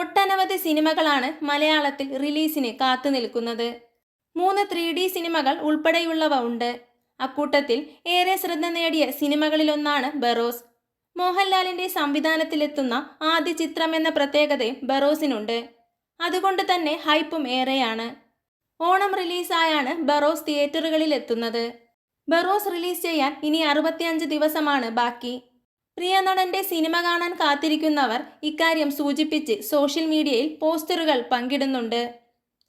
ഒട്ടനവധി സിനിമകളാണ് മലയാളത്തിൽ റിലീസിന് കാത്തു നിൽക്കുന്നത്. മൂന്ന് ത്രീ ഡി സിനിമകൾ ഉൾപ്പെടെയുള്ളവ ഉണ്ട്. അക്കൂട്ടത്തിൽ ഏറെ ശ്രദ്ധ നേടിയ സിനിമകളിലൊന്നാണ് ബറോസ്. മോഹൻലാലിന്റെ സംവിധാനത്തിലെത്തുന്ന ആദ്യ ചിത്രം എന്ന പ്രത്യേകതയും ബറോസിനുണ്ട്. അതുകൊണ്ട് തന്നെ ഹൈപ്പും ഏറെയാണ്. ഓണം റിലീസായാണ് ബറോസ് തിയേറ്ററുകളിൽ എത്തുന്നത് ബറോസ് റിലീസ് ചെയ്യാൻ ഇനി അറുപത്തിയഞ്ച് ദിവസമാണ് ബാക്കി. പ്രിയ നടന്റെ സിനിമ കാണാൻ കാത്തിരിക്കുന്നവർ ഇക്കാര്യം സൂചിപ്പിച്ച് സോഷ്യൽ മീഡിയയിൽ പോസ്റ്ററുകൾ പങ്കിടുന്നുണ്ട്.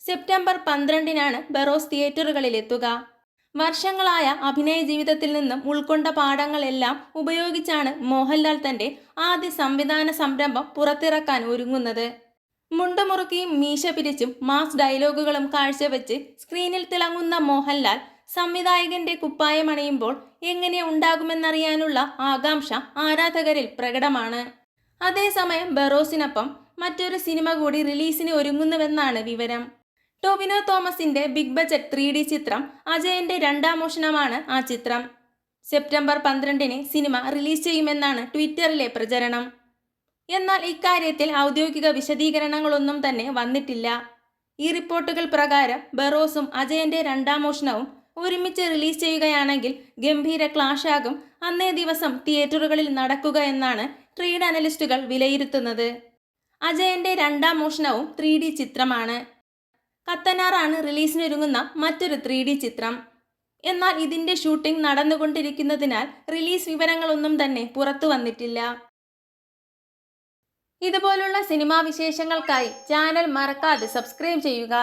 സെപ്റ്റംബർ പന്ത്രണ്ടിനാണ് ബറോസ് തിയേറ്ററുകളിലെത്തുക. വർഷങ്ങളായ അഭിനയ ജീവിതത്തിൽ നിന്നും ഉൾക്കൊണ്ട പാഠങ്ങളെല്ലാം ഉപയോഗിച്ചാണ് മോഹൻലാൽ തന്റെ ആദ്യ സംവിധാന സംരംഭം പുറത്തിറക്കാൻ ഒരുങ്ങുന്നത്. മുണ്ടുമുറുക്കിയും മീശ പിരിച്ചും മാസ് ഡയലോഗുകളും കാഴ്ചവെച്ച് സ്ക്രീനിൽ തിളങ്ങുന്ന മോഹൻലാൽ സംവിധായകന്റെ കുപ്പായമണിയുമ്പോൾ എങ്ങനെ ഉണ്ടാകുമെന്നറിയാനുള്ള ആകാംക്ഷ ആരാധകരിൽ പ്രകടമാണ്. അതേസമയം ബറോസിനൊപ്പം മറ്റൊരു സിനിമ കൂടി റിലീസിന് ഒരുങ്ങുന്നുവെന്നാണ് വിവരം. ടോവിനോ തോമസിന്റെ ബിഗ് ബജറ്റ് ത്രീ ഡി ചിത്രം അജയന്റെ രണ്ടാം മോഷണമാണ് ആ ചിത്രം. സെപ്റ്റംബർ പന്ത്രണ്ടിന് സിനിമ റിലീസ് ചെയ്യുമെന്നാണ് ട്വിറ്ററിലെ പ്രചരണം. എന്നാൽ ഇക്കാര്യത്തിൽ ഔദ്യോഗിക വിശദീകരണങ്ങളൊന്നും തന്നെ വന്നിട്ടില്ല. ഈ റിപ്പോർട്ടുകൾ പ്രകാരം ബറോസും അജയന്റെ രണ്ടാം മോഷണവും ഒരുമിച്ച് റിലീസ് ചെയ്യുകയാണെങ്കിൽ ഗംഭീര ക്ലാഷാകും. അന്നേ ദിവസം തിയേറ്ററുകളിൽ നടക്കുക എന്നാണ് ട്രേഡ് അനലിസ്റ്റുകൾ വിലയിരുത്തുന്നത്. അജയന്റെ രണ്ടാം മോഷണവും ത്രീ ഡി ചിത്രമാണ്. കത്തനാറാണ് റിലീസിനൊരുങ്ങുന്ന മറ്റൊരു ത്രീ ഡി ചിത്രം. എന്നാൽ ഇതിന്റെ ഷൂട്ടിംഗ് നടന്നുകൊണ്ടിരിക്കുന്നതിനാൽ റിലീസ് വിവരങ്ങളൊന്നും തന്നെ പുറത്തു വന്നിട്ടില്ല. ഇതുപോലുള്ള സിനിമാ വിശേഷങ്ങൾക്കായി ചാനൽ മറക്കാതെ സബ്സ്ക്രൈബ് ചെയ്യുക.